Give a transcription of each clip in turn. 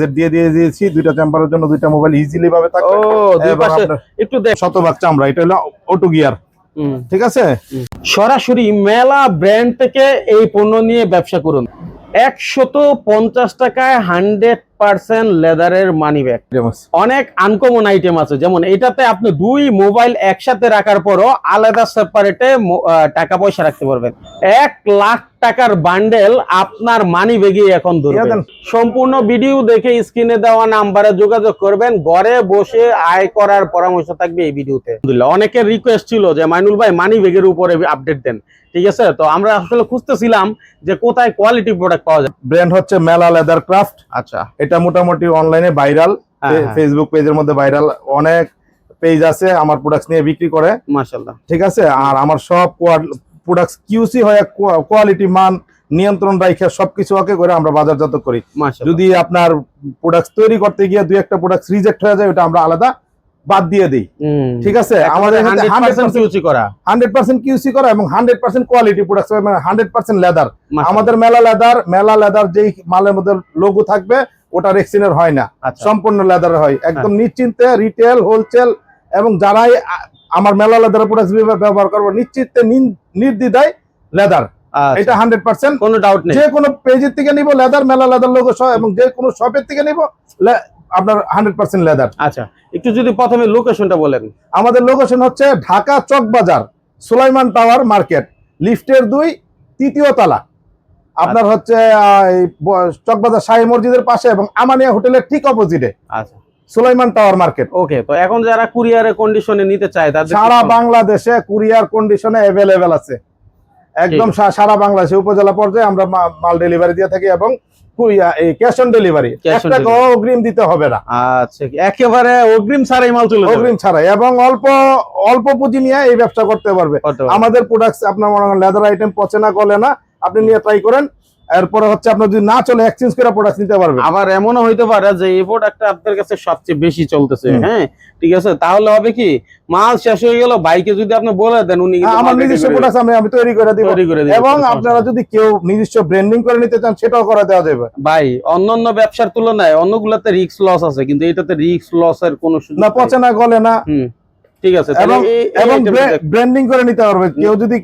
যে দিয়ে দিয়ে দিয়েছি দুইটা চেম্বারের জন্য দুইটা মোবাইল ইজিলি ভাবে থাকবে। একটু দেখ শতভাগ চামড়া এটা হলো অটো গিয়ার ঠিক আছে? সরাসরি মেলা ব্র্যান্ড থেকে এই পণ্য নিয়ে ব্যবসা করুন। একশত পঞ্চাশ টাকায় হান্ড্রেড পার্সেন্ট লেদারের মানি ব্যাগ অনেক আনকমন আইটেম আছে। যেমন এটাতে আপনি দুই মোবাইল একসাথে রাখার পরও আলাদা সেপারেটে টাকা পয়সা রাখতে পারবেন। এক লাখ টাকার বান্ডেল আপনার মানি ব্যাগে এখন ধরবেন। সম্পূর্ণ ভিডিও দেখে স্ক্রিনে দেওয়া নাম্বারে যোগাযোগ করবেন। ঘরে বসে আয় করার পরামর্শ থাকবে এই ভিডিওতে অনেকের রিকোয়েস্ট ছিল যে মাইনুল ভাই মানি ব্যাগের উপরে আপডেট দেন। ঠিক আছে? তো আমরা আসলে খুঁজতেছিলাম যে কোথায় কোয়ালিটি প্রোডাক্ট পাওয়া যায়। ব্র্যান্ড হচ্ছে মেলা লেদার ক্রাফট আচ্ছা। এটা মোটামুটি অনলাইনে ভাইরাল। ফেসবুক পেজের মধ্যে ভাইরাল অনেক পেজ আছে আমার প্রোডাক্ট নিয়ে বিক্রি করে। মাশাল্লাহ ঠিক আছে? আর আমার সব প্রোডাক্ট কিউসি হয়ে কোয়ালিটি মান নিয়ন্ত্রণ রাখে সবকিছু ওকে করে আমরা বাজারজাত করি। যদি আপনার প্রোডাক্ট তৈরি করতে গিয়ে দুই একটা প্রোডাক্ট রিজেক্ট হয়ে যায় ওটা আমরা আলাদা বাদ দিয়ে দিই। ঠিক আছে? আমাদের কিউসি করা। হান্ড্রেড পার্সেন্ট কিউসি করা এবং hundred percent quality product hundred percent leather আমাদের মেলা লেদার মেলা লেদার যেই মালের মধ্যে লোগো থাকবে ওটা রেক্সিনের হয় না। আচ্ছা। সম্পূর্ণ লেদার হয়। একদম নিশ্চিন্তে রিটেল হোলসেল এবং যারাই আমার মেলা লেদার প্রোডাক্ট ব্যবহার করব নিশ্চিন্তে নির্দ্বিধায় লেদার। আচ্ছা। এটা হান্ড্রেড পার্সেন্ট কোনো ডাউট নেই। যে কোনো পেজের থেকে নিব লেদার মেলা লেদার সহ এবং যে কোনো শপের থেকে নিব আপনার হান্ড্রেড পার্সেন্ট লেদার। আচ্ছা একটু যদি প্রথমে লোকেশনটা বলেন। আমাদের লোকেশন হচ্ছে ঢাকা চক বাজার সুলাইমান টাওয়ার মার্কেট লিফটের দুই তৃতীয় তলা। আপনার হচ্ছে এই ব- চকবাজার শাহী মসজিদের পাশে এবং আমানিয়া হোটেলের ঠিক অপোজিটে। আচ্ছা। Sulaiman tower market. ওকে তো এখন যারা কুরিয়ারের কন্ডিশনে নিতে চায় তাদের সারা বাংলাদেশে কুরিয়ার কন্ডিশনে অ্যাভেলেবেল আছে। একদম সারা বাংলাদেশে উপজেলা পর্যায়ে আমরা মাল ডেলিভারি দিয়ে থাকি এবং এই ক্যাশ অন ডেলিভারি অগ্রিম দিতে হবে না। আচ্ছা একেবারে অগ্রিম ছাড়াই মাল চলে অগ্রিম ছাড়াই এবং অল্প অল্প পুঁজি নিয়ে এই ব্যবসা করতে পারবে। আমাদের প্রোডাক্ট আপনার মনে করেন লেদার আইটেম পচে না গলে না আপনি নিয়ে ট্রাই করেন এরপরে হচ্ছে আপনার যদি না চলে এক্সচেঞ্জ করে প্রোডাক্ট নিতে পারবেন। আবার এমনও হইতে পারে যে এই প্রোডাক্টটা আপনার কাছে সবচেয়ে বেশি চলতেছে হ্যাঁ? ঠিক আছে? তাহলে হবে কি? মাল শেষ হয়ে গেল বাইকে যদি আপনি বলে দেন উনি আমার নিজস্ব প্রোডাক্ট আমি আমি তৈরি করে দিব। তৈরি করে দিবে, এবং আপনারা যদি কেউ নিজস্ব ব্র্যান্ডিং করে নিতে চান সেটাও করে দেওয়া যাবে। ভাই অন্যান্য ব্যবসার তুলনায় অন্যগুলোতে রিস্ক লস আছে কিন্তু এটাতে রিস্ক লস এর কোনো সুযোগ না। পচে না গলে না। ঠিক আছে। এবং ব্র্যান্ডিং করে নিতে পারবে। কেউ যদি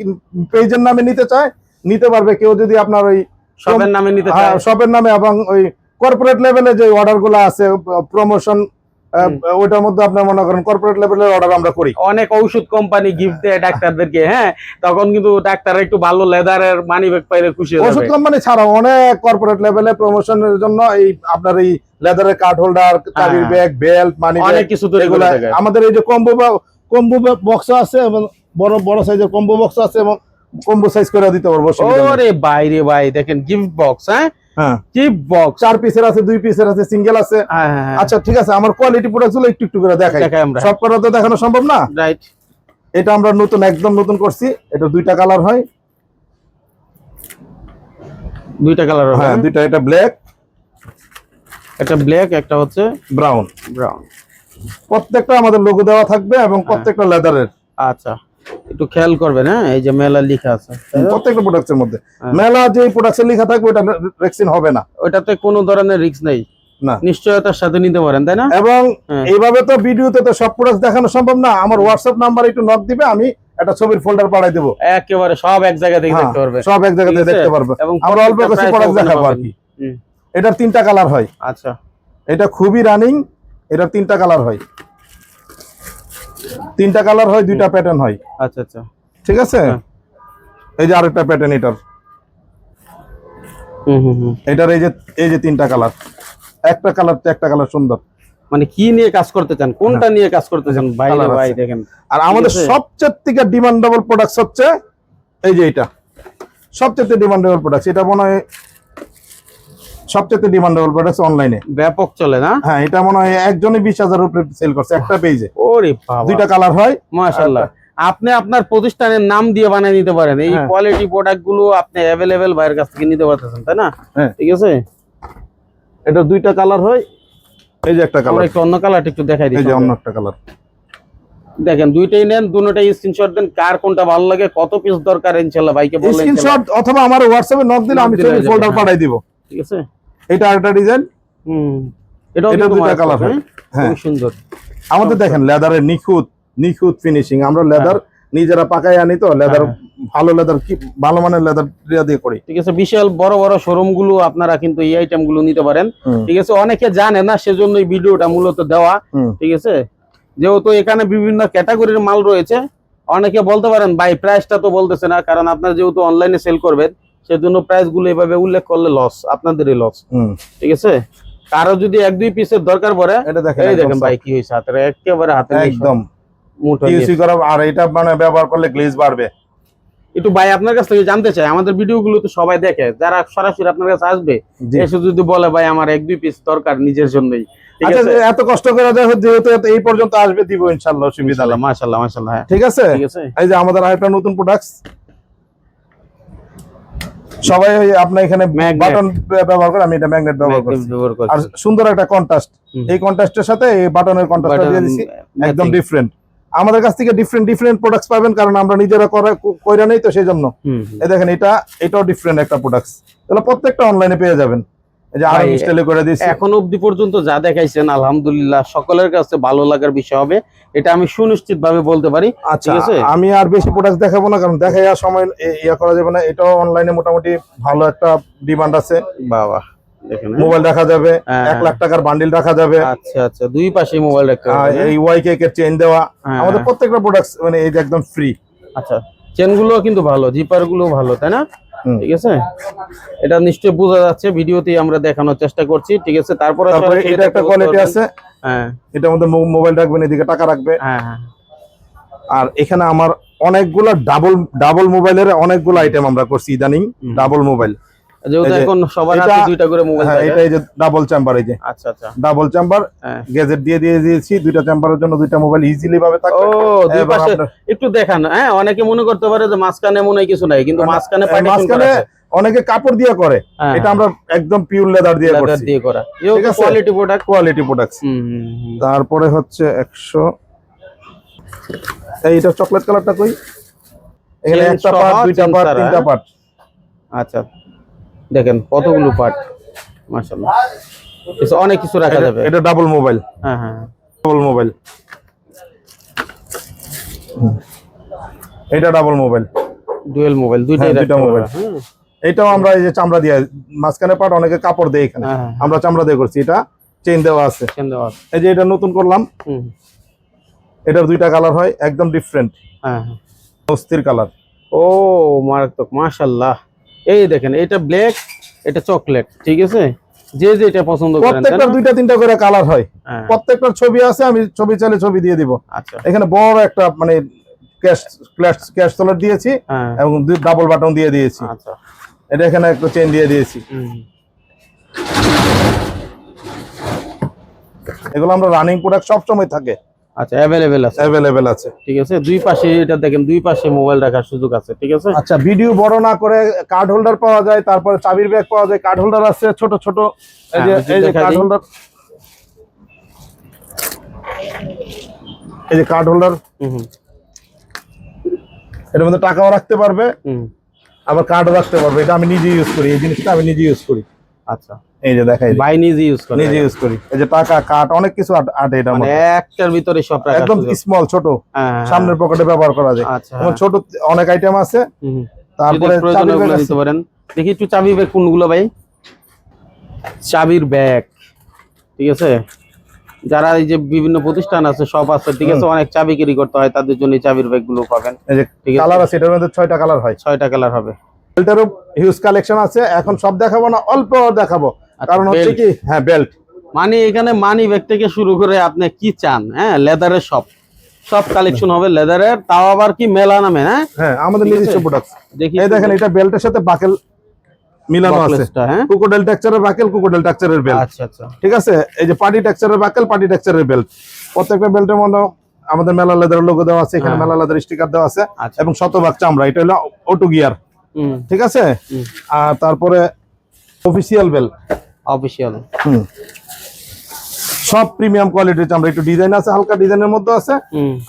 পেজের নামে নিতে চায় নিতে পারবে কেউ যদি আপনার ওই শপের নামে নিতে চায়। শপের নামে এবং ওই কর্পোরেট লেভেলে যে অর্ডারগুলো আছে প্রমোশন হুম। ওইটার মধ্যে আপনার মনে করেন কর্পোরেট লেভেলের অর্ডার আমরা করি। অনেক ঔষধ কোম্পানি গিফট দেয় ডাক্তারদেরকে হ্যাঁ? তখন কিন্তু ডাক্তার একটু ভালো লেদারের মানি ব্যাগ পাইলে খুশি হয়ে ওষুধ কোম্পানি ছাড়াও অনেক কর্পোরেট লেভেলে প্রমোশনের জন্য এই আপনার এই লেদারের কার্ড হোল্ডার চাবির হ্যাঁ। ব্যাগ বেল্ট মানি অনেক কিছু তৈরি এগুলা আমাদের এই যে কম্বো কম্বো বক্স আছে এবং বড় বড় সাইজের কম্বো বক্স আছে এবং কম্বো সাইজ করে দিতে পারব। ওরে বাইরে ভাই দেখেন গিফট বক্স হ্যাঁ? হ্যাঁ। গিফট বক্স চার পিসের আছে দুই পিসের আছে সিঙ্গেল আছে। আচ্ছা আচ্ছা ঠিক আছে আমার কোয়ালিটি প্রোডাক্টগুলো একটু একটু করে দেখাই। সব তো দেখানো সম্ভব না? রাইট এটা আমরা নতুন একদম নতুন করছি। এটা দুইটা কালার হয়। দুইটা কালার হ্যাঁ দুইটা এটা ব্ল্যাক একটা ব্ল্যাক একটা হচ্ছে ব্রাউন ব্রাউন প্রত্যেকটা আমাদের লোগো দেওয়া থাকবে এবং প্রত্যেকটা লেদারের আচ্ছা। একটু খেয়াল করবেন হ্যাঁ? এই যে মেলা লেখা আছে। প্রত্যেকটা প্রোডাক্টের মধ্যে। হ্যাঁ। মেলা যে লেখা থাকবে ওটা রেক্সিন হবে না। ওইটাতে কোনো ধরনের রিস্ক নেই। না। নিশ্চয়তার সাথে নিতে পারেন তাই না? এবং হ্যাঁ। এইভাবে তো ভিডিওতে তো সব প্রোডাক্ট দেখানো সম্ভব না। আমার হোয়াটসঅ্যাপ নাম্বার একটু নক দিবে আমি একটা ছবির ফোল্ডার পাঠাই দেবো। একেবারে সব এক জায়গা থেকে হ্যাঁ, দেখতে পারবে। সব এক জায়গাতে ঠিক আছে? দেখতে পারবে। আমরা অল্প কিছু প্রোডাক্ট দেখাবো আর কি। এটার তিনটা কালার হয়। আচ্ছা। এটা খুবই রানিং এটার তিনটা কালার হয়। তিনটা কালার হয় দুইটা প্যাটার্ন হয়। আচ্ছা আচ্ছা। ঠিক আছে? হ্যাঁ। এই যে আরেকটা প্যাটার্ন এটার। হুম হুম হুম। এটার এই যে এই যে তিনটা কালার। একটা কালার তো একটা কালার সুন্দর। মানে কি নিয়ে কাজ করতে চান? কোনটা নিয়ে কাজ করতে চান? ভাই হ্যাঁ। ভাই দেখেন। আর আমাদের সবচেয়ে থেকে ডিমান্ডেবল প্রোডাক্ট হচ্ছে এই যে এটা সবচেয়ে ডিমান্ডেবল প্রোডাক্ট এটা মনে হয় সবচেয়ে ডিমান্ডেবল প্রোডাক্ট অনলাইনে ব্যাপক চলে না? হ্যাঁ এটা মনে হয় একজনই বিশ হাজার উপরে সেল করছে একটা পেজে ওরে দুইটা কালার হয়। মাশাআল্লাহ। আপনি আপনার প্রতিষ্ঠানের নাম দিয়ে বানিয়ে নিতে পারেন। এই হ্যাঁ। কোয়ালিটি প্রোডাক্টগুলো আপনি অ্যাভেলেবেল বাইরের কাছ থেকে নিতে পারতেছেন তাই না? হ্যাঁ। ঠিক আছে? এটা দুইটা কালার হয়। এই যে একটা কালার একটু অন্য কালারটা একটু দেখাই এই যে দিই অন্য একটা কালার দেখেন দুইটাই নেন দুটোটাই স্ক্রিনশট দেন কার কোনটা ভালো লাগে কত পিস দরকার ইনশাআল্লাহ ভাইকে বললেন স্ক্রিনশট অথবা আমার হোয়াটসঅ্যাপে নক দিলে আমি ছবি ফোল্ডার হ্যাঁ। পাঠাই দিব। ঠিক আছে? এটা আরেকটা ডিজাইন হুম এটাও কালার হ্যাঁ? হ্যাঁ? সুন্দর। আমাদের দেখেন লেদারের নিখুঁত নিখুঁত ফিনিশিং আমরা লেদার নিজেরা পাকাই আনি তো লেদার হ্যাঁ। ভালো লেদার কি ভালো মানের লেদার দিয়ে করি। ঠিক আছে বিশাল বড় বড় শোরুমগুলো আপনারা কিন্তু এই আইটেমগুলো নিতে পারেন। ঠিক আছে অনেকে জানে না সেজন্য এই ভিডিওটা মূলত দেওয়া। ঠিক আছে যেহেতু এখানে বিভিন্ন ক্যাটাগরির মাল রয়েছে অনেকে বলতে পারেন ভাই প্রাইসটা তো বলতেছে না কারণ আপনার যেহেতু অনলাইনে সেল করবেন সেজন্য প্রাইসগুলো এভাবে উল্লেখ করলে লস আপনাদেরই লস ঠিক আছে? কারও যদি এক দুই পিসের দরকার পড়ে এটা দেখেন এই দেখেন ভাই কি হয়েছে হাতের একেবারে হাতে একদম। টিউসি করা আর এটা মানে ব্যবহার করলে গ্লেজ বাড়বে। একটু ভাই আপনার কাছ থেকে জানতে চাই আমাদের ভিডিও গুলো তো সবাই দেখে যারা সরাসরি আপনার কাছে আসবে এসে যদি বলে ভাই আমার এক দুই পিস দরকার নিজের জন্যই। ঠিক আচ্ছা আছে? এত কষ্ট করে যেহেতু এই পর্যন্ত আসবে দিব ইনশাল্লাহ অসুবিধা নেই। মাশাল্লাহ মাশাল্লাহ হ্যাঁ। ঠিক আছে? ঠিক আছে। এই যে আমাদের আরেকটা নতুন প্রোডাক্ট সবাই আপনার এখানে বাটন ব্যবহার করে আমি এটা ম্যাগনেট ব্যবহার করি করছি। আর সুন্দর একটা কন্ট্রাস্ট এই কন্ট্রাস্টের সাথে এই বাটনের কন্ট্রাস্টটা দিয়ে দিছি একদম। ডিফারেন্ট আমাদের কাছ থেকে ডিফারেন্ট ডিফারেন্ট প্রোডাক্টস পাবেন কারণ আমরা নিজেরা করে কইরা নেই তো সেই জন্য দেখেন এটা এটাও ডিফারেন্ট একটা প্রোডাক্টস তাহলে প্রত্যেকটা অনলাইনে পেয়ে যাবেন। এখন অবধি পর্যন্ত যা দেখাইছেন আলহামদুলিল্লাহ সকলের কাছে ভালো লাগার বিষয় হবে। এটা আমি সুনিশ্চিত ভাবে বলতে পারি। আচ্ছা আমি আর বেশি প্রোডাক্ট দেখাবো না কারণ দেখাই সময় ইয়া করা যাবে না। এটাও অনলাইনে মোটামুটি ভালো একটা ডিমান্ড আছে। বাবা হ্যাঁ? মোবাইল রাখা যাবে হ্যাঁ, এক লাখ টাকার বান্ডিল রাখা যাবে। আচ্ছা আচ্ছা দুই পাশে মোবাইল রাখতে এই ওয়াই কেক এর চেন দেওয়া। হ্যাঁ, আমাদের প্রত্যেকটা প্রোডাক্ট মানে এই যে একদম ফ্রি আচ্ছা চেনগুলো কিন্তু ভালো জিপারগুলো ভালো তাই না। ঠিক আছে? এটা নিশ্চয়ই বোঝা যাচ্ছে ভিডিওতেই আমরা দেখানোর চেষ্টা করছি ঠিক আছে? তারপরে এটা একটা কোয়ালিটি আছে। হ্যাঁ। এটা আমাদের মোবাইল রাখবেন এদিকে টাকা রাখবে। হ্যাঁ হ্যাঁ। আর এখানে আমার অনেকগুলো ডাবল ডাবল মোবাইলের অনেকগুলো আইটেম আমরা করছি ইদানিং ডাবল মোবাইল যেহেতু এখন সবার হাতে দুইটা করে মোবাইল হ্যাঁ এটা এই যে ডাবল চেম্বার এই যে। আচ্ছা আচ্ছা। ডাবল চেম্বার হ্যাঁ। গ্যাজেট দিয়ে দিয়ে দিয়েছি দুইটা চেম্বারের জন্য দুইটা মোবাইল ইজিলি ভাবে ও দুই পাশে একটু দেখান। হ্যাঁ অনেকে মনে করতে পারে যে মাঝখানে মনে হয় কিছু নাই কিন্তু মাঝখানে আছে। অনেকে কাপড় দিয়ে করে। হ্যাঁ, এটা আমরা একদম পিওর লেদার দিয়ে করছি। দিয়ে করা। Quality product quality. তারপরে হচ্ছে একশো এইটা চকলেট কালারটা কই? এখানে একটা পার্ট দুইটা পার্ট তিনটা হ্যাঁ? পার্ট আচ্ছা। দেখেন কতগুলো পার্ট মাশাআল্লাহ। কিছু অনেক কিছু রাখা যাবে। এটা ডাবল মোবাইল হ্যাঁ হ্যাঁ। ডাবল মোবাইল এটা ডাবল মোবাইল ডুয়েল মোবাইল দুইটাই হ্যাঁ, দুইটা মোবাইল। এটাও আমরা এই যে চামড়া দিয়ে মাঝখানে পার্ট অনেকে কাপড় দেয় এখানে। হ্যাঁ, হ্যাঁ, আমরা চামড়া দিয়ে করছি। এটা চেইন দেওয়া আছে। চেন দেওয়া আছে। এই যে এটা নতুন করলাম। হুম, এটার দুইটা কালার হয় একদম ডিফারেন্ট হ্যাঁ হ্যাঁ। অস্থির কালার ও মারাত্মক। মাশাআল্লাহ। এই দেখেন এটা ব্ল্যাক এটা চকলেট ঠিক আছে? যে যে এটা পছন্দ করেন প্রত্যেকটা দুইটা তিনটা করে কালার হয়। হ্যাঁ, প্রত্যেকটার ছবি আছে আমি ছবি চাইলে ছবি দিয়ে দিব। আচ্ছা। এখানে বড় একটা মানে ক্যাশ ক্যাশ ক্যাশ তোলার দিয়েছি হ্যাঁ। এবং ডাবল বাটন দিয়ে দিয়েছি। আচ্ছা। এটা এখানে একটা চেন দিয়ে দিয়েছি। এগুলো আমরা রানিং প্রোডাক্ট সব সময় থাকে। আচ্ছা আছে। আছে। ঠিক আছে দুই পাশে এটা দেখেন দুই পাশে মোবাইল রাখার সুযোগ আছে ঠিক আছে? আচ্ছা ভিডিও বড় না করে কার্ড হোল্ডার পাওয়া যায় তারপরে চাবির ব্যাগ পাওয়া যায় কার্ড হোল্ডার আছে ছোট ছোট। এই যে হ্যাঁ, এই যে কার্ড হোল্ডার এই যে কার্ড হোল্ডার হুম এর মধ্যে টাকাও রাখতে পারবে হুম। আবার কার্ডও রাখতে পারবে। এটা আমি নিজে ইউজ করি এই জিনিসটা আমি নিজে ইউজ করি। আচ্ছা। এই যে দেখাই। বাই নিজে ইউজ করে নিজে ইউজ করি। এই যে টাকা কার্ড অনেক কিছু আটে এটার মানে একটার ভিতরে সব রাখার একদম স্মল ছোট। হ্যাঁ, হ্যাঁ, সামনের পকেটে ব্যবহার করা যায়। আচ্ছা। এবং ছোট অনেক আইটেম আছে। তারপরে হয় ব্যাগ দিতে পারেন। দেখি একটু চাবি ব্যাগ কোনগুলো ভাই? চাবির ব্যাগ ঠিক আছে? যারা এই যে বিভিন্ন প্রতিষ্ঠান আছে সব আছে ঠিক আছে? অনেক চাবি ক্যারি করতে হয় তাদের জন্য চাবির ব্যাগগুলো পাবেন। কালার আছে? এটার মধ্যে ছয়টা কালার হয়। ছয়টা কালার হবে। হিউজ কালেকশন আছে। এখন সব দেখাবো না অল্প দেখাবো। কারণ হচ্ছে কি হ্যাঁ বেল্ট মানে এখানে মানি ব্যাগ থেকে শুরু করে আপনি কি চান হ্যাঁ লেদারের সব সব কালেকশন হবে লেদারের তাও আবার কি মেলা নামে হ্যাঁ? হ্যাঁ আমাদের। নিজস্ব প্রোডাক্ট দেখি এই দেখেন এটা বেল্টের সাথে বাকেল মিলানো আছে। কুকোডেল টেক্সচারের বাকেল কুকোডেল টেক্সচারের বেল্ট আচ্ছা আচ্ছা। ঠিক আছে? এই যে পার্টি টেক্সচারের বাকেল পার্টি টেক্সচারের বেল্ট প্রত্যেকটা বেল্টের মধ্যে আমাদের মেলা লেদারের লোগো দেওয়া আছে এখানে হ্যাঁ। মেলা লেদার স্টিকার দেওয়া আছে আচ্ছা। এবং শতভাগ চামড়া এটা হলো অটো গিয়ার হুম। ঠিক আছে? আর তারপরে অফিসিয়াল বেল্ট অফিসিয়াল হুম। সব প্রিমিয়াম কোয়ালিটির চামড়া একটু ডিজাইন আছে হালকা ডিজাইনের মধ্যে আছে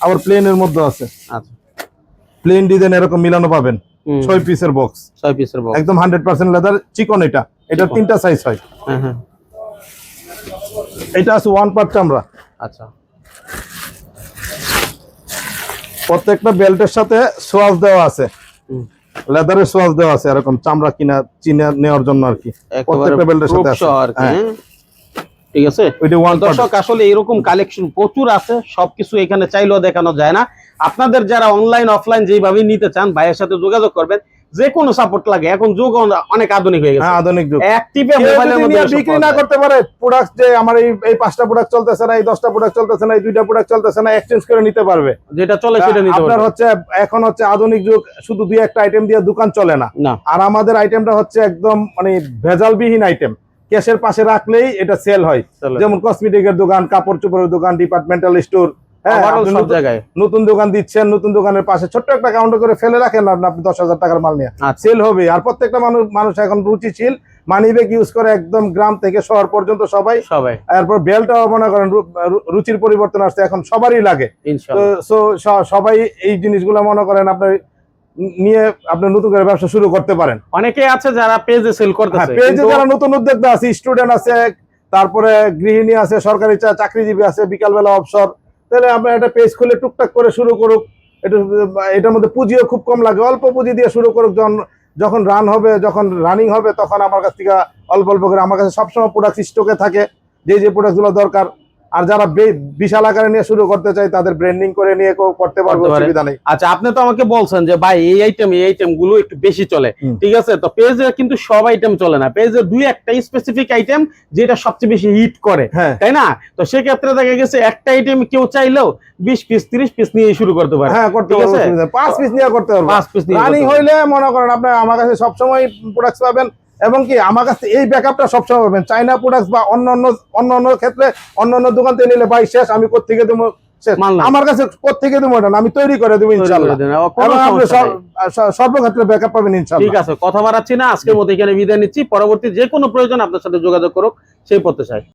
আবার প্লেনের মধ্যে আছে। আচ্ছা। প্লেন ডিজাইন এরকম মিলানো পাবেন। ছয় পিসের বক্স ছয় পিসের বক্স একদম হান্ড্রেড পার্সেন্ট লেদার চিকন এটা। এটার তিনটা সাইজ হয়। হ্যাঁ হ্যাঁ। এটা আছে ওয়ান পার্ট চামড়া আচ্ছা। প্রত্যেকটা বেল্টের সাথে সোয়াজ দেওয়া আছে। হুম। লেদারের সোয়াজ দেওয়া আছে এরকম চামড়া কিনা চিনে নেওয়ার জন্য আর কি। প্রত্যেকটা বেল্টের সাথে আছে। হ্যাঁ। ঠিক আছে? ওইটা ওয়ান পার্ট দর্শক আসলে এরকম কালেকশন প্রচুর আছে সবকিছু এখানে চাইলেও দেখানো যায় না। আপনাদের যারা অনলাইন অফলাইন যেভাবে নিতে চান ভাইয়ের সাথে যোগাযোগ করবেন। যে কোনো সাপোর্ট লাগে। এখন যুগ অনেক আধুনিক হয়ে গেছে। হ্যাঁ আধুনিক যুগ। এক টিপে মোবাইলের মধ্যে বিক্রি না করতে পারে প্রোডাক্ট যে আমার এই এই পাঁচটা প্রোডাক্ট চলতেছে না এই দশটা প্রোডাক্ট চলতেছে না এই দুইটা প্রোডাক্ট চলতেছে না এক্সচেঞ্জ করে নিতে পারবে। যেটা চলে সেটা নিতে আপনার হচ্ছে এখন হচ্ছে আধুনিক যুগ শুধু দুই একটা আইটেম দিয়ে দোকান চলে না। আর আমাদের আইটেমটা হচ্ছে একদম মানে ভেজালবিহীন আইটেম ক্যাশের পাশে রাখলেই এটা সেল হয়। যেমন কসমেটিকের দোকান কাপড় চোপড়ের দোকান ডিপার্টমেন্টাল স্টোর সব নতুন- জায়গায়। নতুন দোকান দিচ্ছেন নতুন দোকানের পাশে ছোট্ট একটা কাউন্টার করে ফেলে রাখেন আপনি দশ হাজার টাকার মাল নিয়ে। আচ্ছা। সেল হবে আর প্রত্যেকটা মানুষ মানুষ এখন রুচিশীল মানি ব্যাগ ইউজ করে একদম গ্রাম থেকে শহর পর্যন্ত সবাই। সবাই। এরপর বেলটাও মনে করেন রুচির পরিবর্তন আসছে এখন সবারই লাগে। তো সবাই এই জিনিসগুলো মনে করেন আপনার নিয়ে আপনি নতুন করে ব্যবসা শুরু করতে পারেন। অনেকে আছে যারা পেজে সেল হ্যাঁ করতেছে পেজে যারা নতুন উদ্যোক্তা আছে স্টুডেন্ট আছে তারপরে গৃহিণী আছে সরকারি চাকরিজীবী আছে বিকালবেলা অবসর তাহলে আপনার একটা পেজ খুলে টুকটাক করে শুরু করুক। এটা, এটার মধ্যে পুঁজিও খুব কম লাগে। অল্প পুঁজি দিয়ে শুরু করুক। যখন যখন রান হবে, যখন রানিং হবে, তখন আমার কাছ থেকে অল্প অল্প করে আমার কাছে সবসময় প্রোডাক্ট স্টকে থাকে। যে যে প্রোডাক্টগুলো দরকার আর যারা বিশাল আকারে নিয়ে শুরু করতে চায় তাদের ব্র্যান্ডিং করে নিয়ে করতে পারবে অসুবিধা নেই। আচ্ছা আপনি তো আমাকে বলছেন যে ভাই এই আইটেম এই আইটেমগুলো একটু বেশি চলে। ঠিক আছে? তো পেজে কিন্তু সব আইটেম চলে না। পেজে দুই একটা স্পেসিফিক আইটেম যেটা সবচেয়ে বেশি হিট করে হ্যাঁ। তাই না? তো সেক্ষেত্রে দেখা গেছে একটা আইটেম কেউ চাইলেও বিশ পিস তিরিশ পিস নিয়ে শুরু করতে পারে। হ্যাঁ করতে পারব নেই। পাঁচ পিস নিয়ে করতে পারব। পাঁচ পিস নিয়ে রানিং হইলে মনে করেন আপনার আমার কাছে সবসময় প্রোডাক্ট পাবেন এবং কি আমার কাছে এই ব্যাকআপটা সবসময় পাবেন। চাইনা প্রোডাক্ট বা অন্য অন্য অন্য অন্য ক্ষেত্রে অন্য অন্য দোকান থেকে নিলে ভাই শেষ আমি কোথেকে দেবো? শেষ। আমার কাছে কোথেকে দেবো এটা আমি তৈরি করে দেবো ইনশাল্লাহ। সর্বক্ষেত্রে ব্যাকআপ পাবেন ঠিক আছে কথা বাড়াচ্ছি না আজকের মতো এখানে বিদায় নিচ্ছি। পরবর্তী যে কোনো প্রয়োজন আপনার সাথে যোগাযোগ করুক সেই পথে চাই